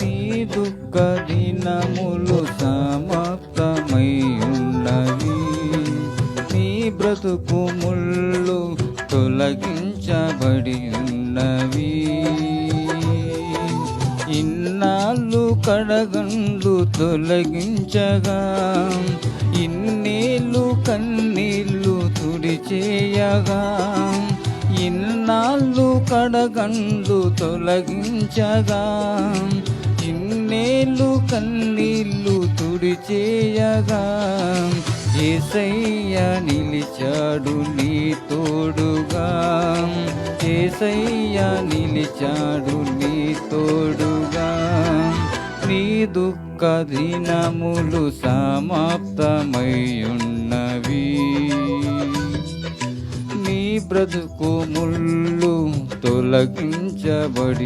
నీ దుఃఖ దినములు సమాప్తమై ఉన్నవి నీ బ్రతుకు ముళ్ళు తొలగించబడి ఉన్నవి ఇన్నాళ్ళు కడగండ్లు తొలగించగా ఇన్నేళ్ళు కన్నీళ్ళు తుడిచేయగా. ఇన్నాళ్ళు కడగండ్లు తొలగించగా ఇన్నేళ్ళు కన్నీళ్ళు తుడిచేయగా ఏసయ్య నిలిచాడు నీ తోడుగా ఏసయ్య నిలిచాడు నీ తోడుగా. నీ దుఃఖ దినములు సమాప్తమయ్యుండు బ్రతుకు ముళ్ళు తొలగించబడి